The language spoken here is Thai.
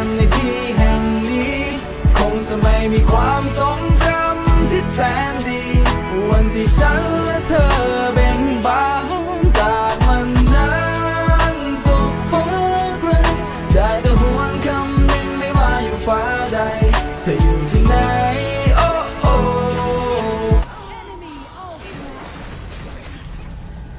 ันในที่แห่งนี้ คงจะไม่มีความทรงจำที่แสนดี วันที่ฉันและเธอเบ่งบานจากมันนั้นสุดฟ้าครึ่งได้แต่หวนคำหนึ่งไม่ว่าอยู่ฟ้าใดจะอยู่ที่ไหน